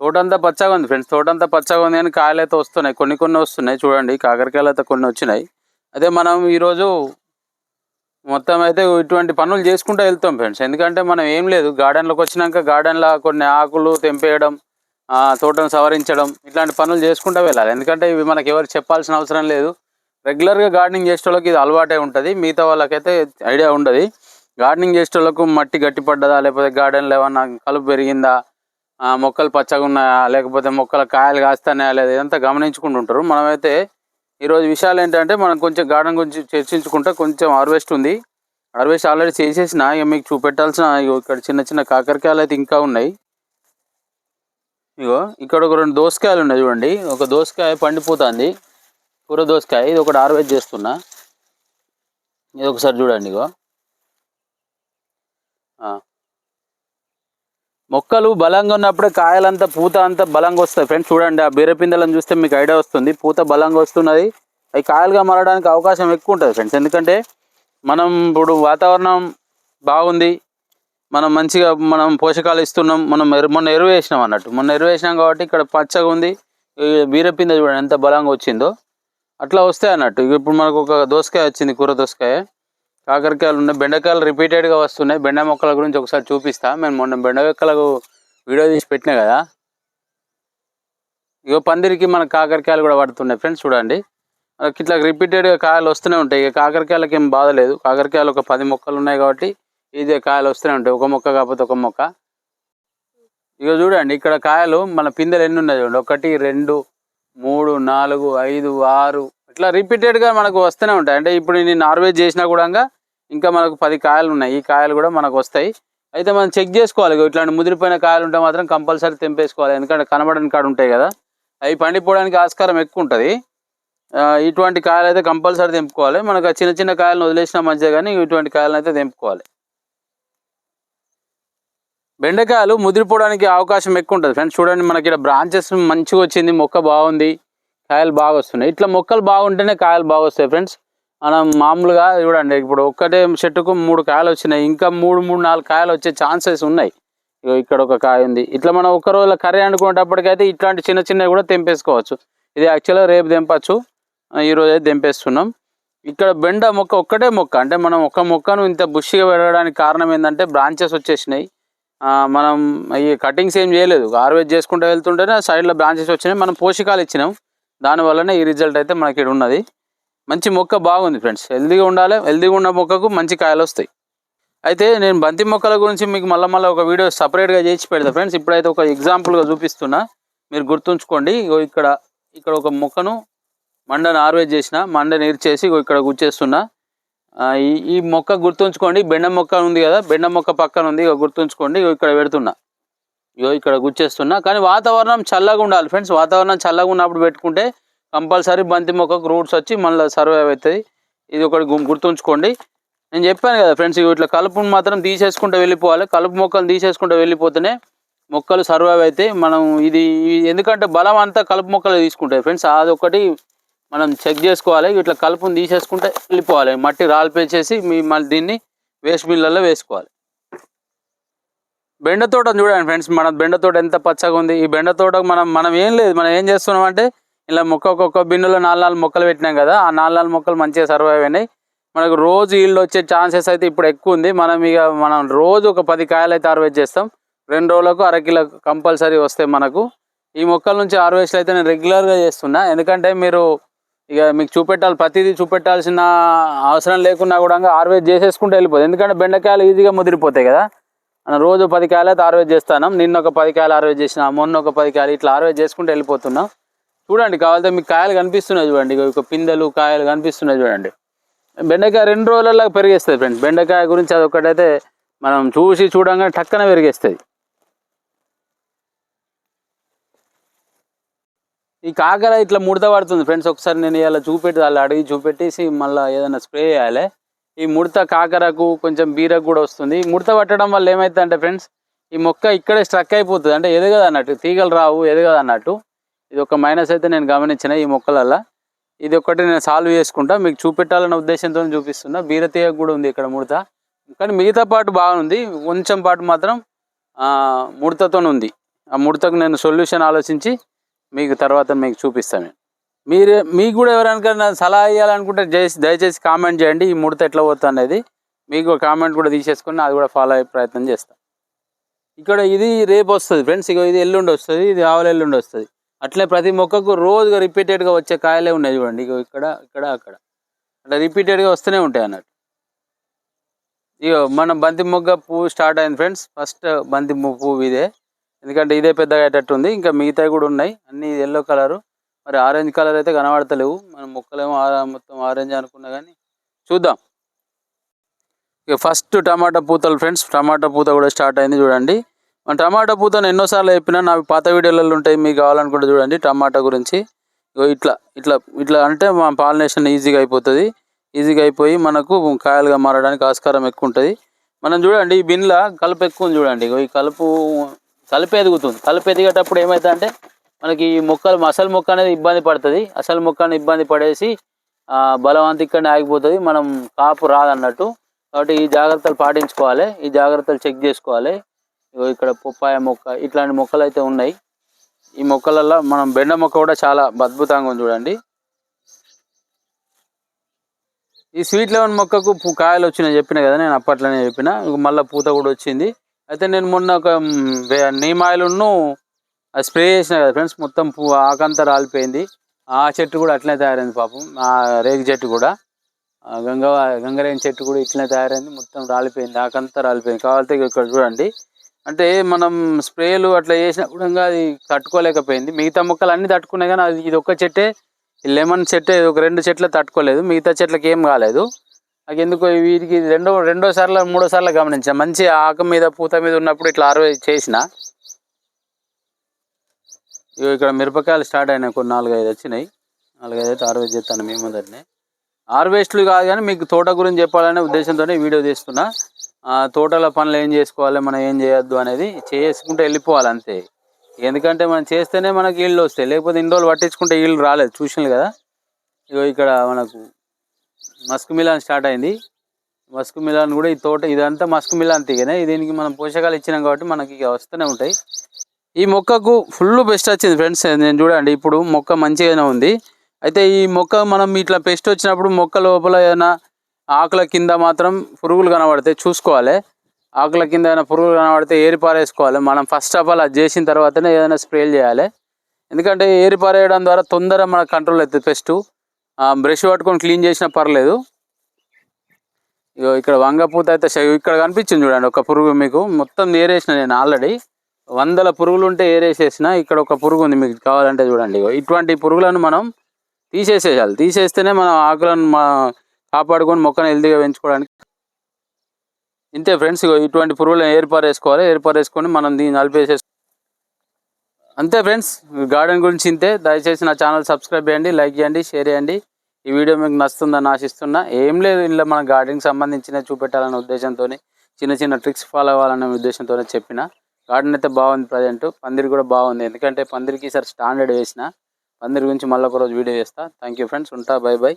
తోటంతా పచ్చగా ఉంది ఫ్రెండ్స్. తోటంతా పచ్చగా ఉంది కానీ కాయలు అయితే వస్తున్నాయి. కొన్ని కొన్ని వస్తున్నాయి. చూడండి. కాకరకాయలు అయితే కొన్ని వచ్చినాయి. అదే మనం ఈరోజు మొత్తం అయితే ఇటువంటి పనులు చేసుకుంటూ వెళ్తాం ఫ్రెండ్స్. ఎందుకంటే మనం ఏం లేదు. గార్డెన్లోకి వచ్చినాక గార్డెన్లో కొన్ని ఆకులు తెంపేయడం తోటను సవరించడం ఇట్లాంటి పనులు చేసుకుంటూ వెళ్ళాలి. ఎందుకంటే ఇవి మనకి ఎవరు చెప్పాల్సిన అవసరం లేదు. రెగ్యులర్గా గార్డెనింగ్ చేసే వాళ్ళకి ఇది అలవాటే ఉంటుంది. మిగతా వాళ్ళకైతే ఐడియా ఉండదు. గార్డెనింగ్ చేసే వాళ్ళకు మట్టి గట్టిపడ్డదా? లేకపోతే గార్డెన్లో ఏమన్నా కలుపు పెరిగిందా? మొక్కలు పచ్చగా ఉన్నాయా? లేకపోతే మొక్కల కాయలు కాస్తాయా లేదా ఇదంతా గమనించుకుంటూ ఉంటారు మనమైతే ఈరోజు విషయాలు ఏంటంటే మనం కొంచెం గార్డెన్ గురించి చర్చించుకుంటే కొంచెం హార్వెస్ట్ ఉంది. హార్వెస్ట్ ఆల్రెడీ చేసేసిన ఇక మీకు చూపెట్టాల్సిన ఇగో ఇక్కడ చిన్న చిన్న కాకరకాయలు అయితే ఇంకా ఉన్నాయి. ఇగో ఇక్కడ ఒక రెండు దోసకాయలు ఉన్నాయి చూడండి. ఒక దోసకాయ పండిపోతుంది. కూర దోసకాయ. ఇది ఒకటి హార్వెస్ట్ చేస్తున్నా. ఇది ఒకసారి చూడండి ఇగో. మొక్కలు బలంగా ఉన్నప్పుడే కాయలంతా పూత అంతా బలంగా వస్తాయి. ఫ్రెండ్స్ చూడండి ఆ బీరపిందలను చూస్తే మీకు ఐడియా వస్తుంది. పూత బలంగా వస్తున్నది. అవి కాయలుగా మారడానికి అవకాశం ఎక్కువ ఉంటుంది ఫ్రెండ్స్ ఎందుకంటే మనం ఇప్పుడు వాతావరణం బాగుంది. మనం మంచిగా మనం పోషకాలు ఇస్తున్నాం. మనం ఎరు- మొన్న ఎరువు వేసినాం అన్నట్టు. మొన్న ఎరువు వేసినాం కాబట్టి ఇక్కడ పచ్చగా ఉంది. బీరపింద చూడండి ఎంత బలంగా వచ్చిందో. అట్లా వస్తాయి అన్నట్టు. ఇప్పుడు మనకు ఒక దోసకాయ వచ్చింది కూర దోసకాయ. కాకరకాయలు ఉన్నాయి. బెండకాయలు రిపీటెడ్గా వస్తున్నాయి. బెండ మొక్కల గురించి ఒకసారి చూపిస్తా. మేము మొన్న బెండ మొక్కలకు వీడియో తీసి పెట్టినా కదా? ఇగో పందిరికి మన కాకరకాయలు కూడా పడుతున్నాయి ఫ్రెండ్స్ చూడండి. ఇట్లా రిపీటెడ్గా కాయలు వస్తూనే ఉంటాయి. ఇక కాకరకాయలకి ఏం బాధ లేదు. కాకరకాయలు ఒక పది మొక్కలు ఉన్నాయి కాబట్టి ఇదే కాయలు వస్తూనే ఉంటాయి. ఒక మొక్క కాకపోతే ఒక మొక్క. ఇక చూడండి ఇక్కడ కాయలు మన పిందెలు ఎన్ని ఉన్నాయి చూడండి. ఒకటి రెండు మూడు నాలుగు ఐదు ఆరు. ఇట్లా రిపీటెడ్గా మనకు వస్తూనే ఉంటాయి. అంటే ఇప్పుడు నేను హార్వెస్ట్ చేసినా కూడా ఇంకా మనకు పది కాయలు ఉన్నాయి. ఈ కాయలు కూడా మనకు వస్తాయి. అయితే మనం చెక్ చేసుకోవాలి. ఇట్లాంటి ముదిరిపోయిన కాయలు ఉంటే మాత్రం కంపల్సరీ తెంపేసుకోవాలి. ఎందుకంటే కనబడని కాడ ఉంటాయి కదా. అవి పండిపోవడానికి ఆస్కారం ఎక్కువ ఉంటుంది. ఇటువంటి కాయలు అయితే కంపల్సరీ తెంపుకోవాలి. మనకు చిన్న చిన్న కాయలను వదిలేసినా మంచిదే కానీ ఇటువంటి కాయలను అయితే తెంపుకోవాలి. బెండకాయలు ముదిరిపోవడానికి అవకాశం ఎక్కువ ఉంటుంది. ఫ్రెండ్స్ చూడండి మనకి ఇక్కడ బ్రాంచెస్ మంచిగా వచ్చింది. మొక్క బాగుంది. కాయలు బాగా వస్తున్నాయి. ఇట్లా మొక్కలు బాగుంటేనే కాయలు బాగా వస్తాయి. ఫ్రెండ్స్ మనం మామూలుగా చూడండి ఇప్పుడు ఒక్కటే చెట్టుకు మూడు కాయలు వచ్చినాయి ఇంకా మూడు మూడు నాలుగు కాయలు వచ్చే ఛాన్సెస్ ఉన్నాయి. ఇగో ఇక్కడ ఒక కాయ ఉంది. ఇట్లా మనం ఒక్క రోజులో కర్రీ అనుకునేటప్పటికైతే ఇట్లాంటి చిన్న చిన్నవి కూడా తెంపేసుకోవచ్చు. ఇది యాక్చువల్గా రేపు తెంపచ్చు. ఈరోజు అయితే తెంపేస్తున్నాం. ఇక్కడ బెండ మొక్క ఒక్కటే మొక్క. అంటే మనం ఒక మొక్కను ఇంత బుష్గా పెరగడానికి కారణం ఏంటంటే బ్రాంచెస్ వచ్చేసినాయి. మనం ఈ కటింగ్స్ ఏం చేయలేదు. ఆర్వేజ్ చేసుకుంటూ వెళ్తుంటేనే సైడ్లో బ్రాంచెస్ వచ్చినాయి. మనం పోషకాలు ఇచ్చినాం. దానివల్లనే ఈ రిజల్ట్ అయితే మనకి ఇక్కడ ఉన్నది. మంచి మొక్క బాగుంది ఫ్రెండ్స్ హెల్దీగా ఉండాలి హెల్దీగా ఉన్న మొక్కకు మంచి కాయలు వస్తాయి. అయితే నేను బంతి మొక్కల గురించి మీకు మళ్ళీ మళ్ళీ ఒక వీడియో సపరేట్గా చేసి పెడతా ఫ్రెండ్స్ ఇప్పుడైతే ఒక ఎగ్జాంపుల్గా చూపిస్తున్నా. మీరు గుర్తుంచుకోండి. ఇగో ఇక్కడ ఇక్కడ ఒక మొక్కను మండని ఆర్వేజ్ చేసిన మండని ఇరిచేసి ఇగో ఇక్కడ గుచ్చేస్తున్నా. ఈ ఈ మొక్క గుర్తుంచుకోండి. బెండ మొక్క ఉంది కదా బెండ మొక్క పక్కన ఉంది. గుర్తుంచుకోండి. ఇగో ఇక్కడ పెడుతున్నా. ఇగో ఇక్కడ గుచ్చేస్తున్నా. కానీ వాతావరణం చల్లగా ఉండాలి ఫ్రెండ్స్ వాతావరణం చల్లగా ఉన్నప్పుడు పెట్టుకుంటే కంపల్సరీ బంతి మొక్కకు రూట్స్ వచ్చి మళ్ళీ సర్వే అవుతుంది ఇది ఒకటి గుర్తుంచుకోండి. నేను చెప్పాను కదా ఫ్రెండ్స్ ఇట్లా కలుపును మాత్రం తీసేసుకుంటూ వెళ్ళిపోవాలి. కలుపు మొక్కలు తీసేసుకుంటూ వెళ్ళిపోతేనే మొక్కలు సర్వైవ్ అవుతాయి. మనం ఇది ఎందుకంటే బలం అంతా కలుపు మొక్కలు తీసుకుంటాయి ఫ్రెండ్స్. అదొకటి మనం చెక్ చేసుకోవాలి. ఇట్లా కలుపుని తీసేసుకుంటే వెళ్ళిపోవాలి. మట్టి రాలిపేసేసి మీ మళ్ళీ దీన్ని వేస్ట్ బిళ్ళల్లో వేసుకోవాలి. బెండ తోట చూడండి ఫ్రెండ్స్. మన బెండ తోట ఎంత పచ్చగా ఉంది. ఈ బెండ తోట మనం మనం ఏం లేదు. మనం ఏం చేస్తున్నాం అంటే ఇలా మొక్క ఒక్కొక్క బిన్నులో నాలుగు నాలుగు మొక్కలు పెట్టినాం కదా ఆ నాలుగు నాలుగు మొక్కలు మంచిగా సర్వైవ్ అయినాయి. మనకు రోజు ఈల్డ్ వచ్చే ఛాన్సెస్ అయితే ఇప్పుడు ఎక్కువ ఉంది. మనం ఇక మనం రోజు ఒక పది కాయలు అయితే హార్వెస్ట్ చేస్తాం. రెండు రోజులకు అరకిలో కంపల్సరీ వస్తాయి మనకు. ఈ మొక్కల నుంచి హార్వెస్ట్ అయితే నేను రెగ్యులర్గా చేస్తున్నా. ఎందుకంటే మీరు ఇక మీకు చూపెట్టాలి ప్రతిదీ చూపెట్టాల్సిన అవసరం లేకున్నా కూడా హార్వెస్ట్ చేసేసుకుంటూ వెళ్ళిపోతుంది ఎందుకంటే బెండకాయలు ఈజీగా ముదిరిపోతాయి కదా. మనం రోజు పది కాయలు అయితే హార్వెస్ట్ చేస్తాను నిన్న ఒక పది కాయలు హార్వెస్ట్ చేసిన మొన్న ఒక పది కాయలు ఇట్లా హార్వెస్ట్ చేసుకుంటూ వెళ్ళిపోతున్నాం. చూడండి కావాలంటే మీకు కాయలు కనిపిస్తున్నాయి చూడండి. ఇక పిందెలు కాయలు కనిపిస్తున్నాయి చూడండి. బెండకాయ రెండు రోజులలో పెరిగేస్తుంది ఫ్రెండ్స్. బెండకాయ గురించి అది ఒకటైతే మనం చూసి చూడంగానే టక్కన పెరిగేస్తుంది. ఈ కాకర ఇట్లా ముడత పడుతుంది ఫ్రెండ్స్. ఒకసారి నేను ఇలా చూపెట్టి వాళ్ళు అడిగి చూపెట్టేసి మళ్ళీ ఏదైనా స్ప్రే చేయాలి. ఈ ముడత కాకరకు కొంచెం బీరకు కూడా వస్తుంది. ముడత పట్టడం వల్ల ఏమవుతుందంటే ఫ్రెండ్స్ ఈ మొక్క ఇక్కడే స్ట్రక్ అయిపోతుంది. అంటే ఎదగదు అన్నట్టు తీగలు రావు ఎదగదు అన్నట్టు. ఇది ఒక మైనస్ అయితే నేను గమనించిన ఈ మొక్కలల్లో. ఇది ఒకటి నేను సాల్వ్ చేసుకుంటా. మీకు చూపెట్టాలన్న ఉద్దేశంతో చూపిస్తున్నా. బీరతీయ కూడా ఉంది ఇక్కడ ముడత. కానీ మిగతా పాటు బాగుంది. కొంచెం పాటు మాత్రం ముడతతో ఉంది. ఆ ముడతకు నేను సొల్యూషన్ ఆలోచించి మీకు తర్వాత మీకు చూపిస్తాను మీరు మీకు కూడా ఎవరికైనా సలహా ఇవ్వాలనుకుంటే దయచేసి కామెంట్ చేయండి. ఈ ముడత ఎట్లా పోతుంది అనేది మీకు కామెంట్ కూడా తీసేసుకుని అది కూడా ఫాలో అయ్యే ప్రయత్నం చేస్తాను ఇక్కడ ఇది రేపు వస్తుంది. ఫ్రెండ్స్ ఇక ఇది ఎల్లుండి వస్తుంది. ఇది ఆవుల ఎల్లుండి వస్తుంది. అట్లే ప్రతి మొక్కకు రోజుగా రిపీటెడ్గా వచ్చే కాయలే ఉన్నాయి చూడండి. ఇక ఇక్కడ ఇక్కడ అక్కడ. అట్లా రిపీటెడ్గా వస్తూనే ఉంటాయి అన్నట్టు. ఇగో మన బంతి మొగ్గ పువ్వు స్టార్ట్ అయింది ఫ్రెండ్స్. ఫస్ట్ బంతి పువ్వు ఇదే. ఎందుకంటే ఇదే పెద్దగా అయ్యేటట్టు ఉంది. ఇంకా మిగతావి కూడా ఉన్నాయి. అన్ని ఎల్లో కలరు మరి ఆరెంజ్ కలర్ అయితే కనబడతలేవు. మన మొక్కలేమో మొత్తం ఆరెంజ్ అనుకున్నా కానీ చూద్దాం. ఇక ఫస్ట్ టమాటా పూతలు ఫ్రెండ్స్. టమాటా పూత కూడా స్టార్ట్ అయింది చూడండి. టమాటా పూతను ఎన్నోసార్లు చెప్పినా నా పాత వీడియోలలో ఉంటాయి మీకు కావాలనుకుంటే చూడండి టమాటా గురించి. ఇట్లా ఇట్లా ఇట్లా అంటే మా పాలినేషన్ ఈజీగా అయిపోతుంది. ఈజీగా అయిపోయి మనకు కాయలుగా మారడానికి ఆస్కారం ఎక్కువ ఉంటుంది. మనం చూడండి ఈ బిన్లో కలుపు ఎక్కువ ఉంది చూడండి. ఇగో ఈ కలుపు కలుపు ఎదుగుతుంది. కలుపు ఎదిగేటప్పుడు ఏమవుతుంది అంటే మనకి ఈ మొక్కలు అసలు మొక్క అనేది ఇబ్బంది పడుతుంది. అసలు మొక్కని ఇబ్బంది పడేసి బలవంతి ఇక్కడనే ఆగిపోతుంది. మనం కాపు రాదన్నట్టు. కాబట్టి ఈ జాగ్రత్తలు పాటించుకోవాలి. ఈ జాగ్రత్తలు చెక్ చేసుకోవాలి. ఇక్కడ పొప్పాయ మొక్క ఇట్లాంటి మొక్కలు అయితే ఉన్నాయి. ఈ మొక్కలలో మనం బెండ మొక్క కూడా చాలా అద్భుతంగా ఉంది చూడండి. ఈ స్వీట్ లెమన్ మొక్కకు కాయలు వచ్చినాయి చెప్పిన కదా నేను అప్పట్లోనే చెప్పిన. మళ్ళీ పూత కూడా వచ్చింది. అయితే నేను మొన్న ఒక మ్, నీమ్ ఆయిల్ను స్ప్రే చేసిన కదా ఫ్రెండ్స్ మొత్తం పూ ఆకంతా రాలిపోయింది. ఆ చెట్టు కూడా అట్లనే తయారైంది పాపం. ఆ రేగి చెట్టు కూడా. గంగ గంగరేని చెట్టు కూడా ఇట్లనే తయారైంది. మొత్తం రాలిపోయింది. ఆకంతా రాలిపోయింది. కావాలంటే ఇక్కడ చూడండి. అంటే మనం స్ప్రేలు అట్లా చేసినా కూడా ఇంకా అది తట్టుకోలేకపోయింది. మిగతా మొక్కలు అన్ని తట్టుకున్నాయి కానీ అది ఇది ఒక్క చెట్టే లెమన్ చెట్టే ఒక రెండు చెట్లు తట్టుకోలేదు. మిగతా చెట్లకి ఏం కాలేదు. నాకు ఎందుకో వీటికి రెండో రెండో సార్లు మూడో సార్లు గమనించాను మంచి ఆకు మీద పూత మీద ఉన్నప్పుడు ఇట్లా అరవై చేసిన. ఇగో ఇక్కడ మిరపకాయలు స్టార్ట్ అయినాయి కొన్ని నాలుగైదు వచ్చినాయి. నాలుగైదు అయితే హార్వెస్ట్ చేస్తాను మేము ముందరనే. హార్వెస్ట్లు కాదు కానీ మీకు తోట గురించి చెప్పాలనే ఉద్దేశంతోనే వీడియో తీస్తున్నా. తోటల పనులు ఏం చేసుకోవాలి మనం ఏం చేయొద్దు అనేది చేసుకుంటే వెళ్ళిపోవాలి అంతే. ఎందుకంటే మనం చేస్తేనే మనకి ఈళ్ళు వస్తాయి. లేకపోతే ఇన్ని రోజులు పట్టించుకుంటే ఈళ్ళు రాలేదు. చూసినారు కదా? ఇగో ఇక్కడ మనకు మస్క్ మిలాన్ స్టార్ట్ అయింది. మస్క్ మిలాన్ కూడా ఈ తోట ఇదంతా మస్క్ మిలాన్ తీగనే. దీనికి మనం పోషకాలు ఇచ్చినాం కాబట్టి మనకి ఇక వస్తూనే ఉంటాయి. ఈ మొక్కకు ఫుల్ బెస్ట్ వచ్చింది ఫ్రెండ్స్. నేను చూడండి ఇప్పుడు మొక్క మంచిగానే ఉంది. అయితే ఈ మొక్క మనం ఇట్లా పెస్ట్ వచ్చినప్పుడు మొక్క లోపల ఏదైనా ఆకుల కింద మాత్రం పురుగులు కనబడతాయి చూసుకోవాలి. ఆకుల కింద ఏదైనా పురుగులు కనబడితే ఏరిపారేసుకోవాలి మనం ఫస్ట్ ఆఫ్ ఆల్ అది చేసిన తర్వాతనే ఏదైనా స్ప్రేలు చేయాలి. ఎందుకంటే ఏరిపారేయడం ద్వారా తొందర మనకు కంట్రోల్ అవుతుంది పెస్ట్ బ్రష్ పట్టుకొని క్లీన్ చేసినా పర్లేదు. ఇగో ఇక్కడ వంగపూత అయితే ఇక్కడ కనిపించింది చూడండి ఒక పురుగు మీకు. మొత్తం ఏరేసిన నేను ఆల్రెడీ వందల పురుగులు ఉంటే ఏరేసేసిన ఇక్కడ ఒక పురుగు ఉంది మీకు కావాలంటే చూడండి ఇగో. ఇటువంటి పురుగులను మనం తీసేసేయాలి. తీసేస్తేనే మనం ఆకులను మా కాపాడుకొని మొక్కను హెల్తీగా పెంచుకోవడానికి. ఇంతే ఫ్రెండ్స్ ఇటువంటి పురుగులను ఏర్పారేసుకోవాలి ఏర్పారేసుకొని మనం దీన్ని నలిపేసేసి అంతే ఫ్రెండ్స్ గార్డెన్ గురించి ఇంతే. దయచేసి నా ఛానల్ సబ్స్క్రైబ్ చేయండి లైక్ చేయండి షేర్ చేయండి. ఈ వీడియో మీకు నచ్చుతుందని ఆశిస్తున్నా ఏం లేదు ఇంట్లో మన గార్డెన్కి సంబంధించిన చూపెట్టాలనే ఉద్దేశంతో చిన్న చిన్న ట్రిక్స్ ఫాలో అవ్వాలనే ఉద్దేశంతోనే చెప్పిన. గార్డెన్ అయితే బాగుంది ప్రజెంట్. పందిరి కూడా బాగుంది. ఎందుకంటే పందిరికి ఈసారి స్టాండర్డ్ వేసిన. పందిరి గురించి మళ్ళీ ఒక రోజు వీడియో చేస్తా. Thank you friends. ఉంటా బై బై.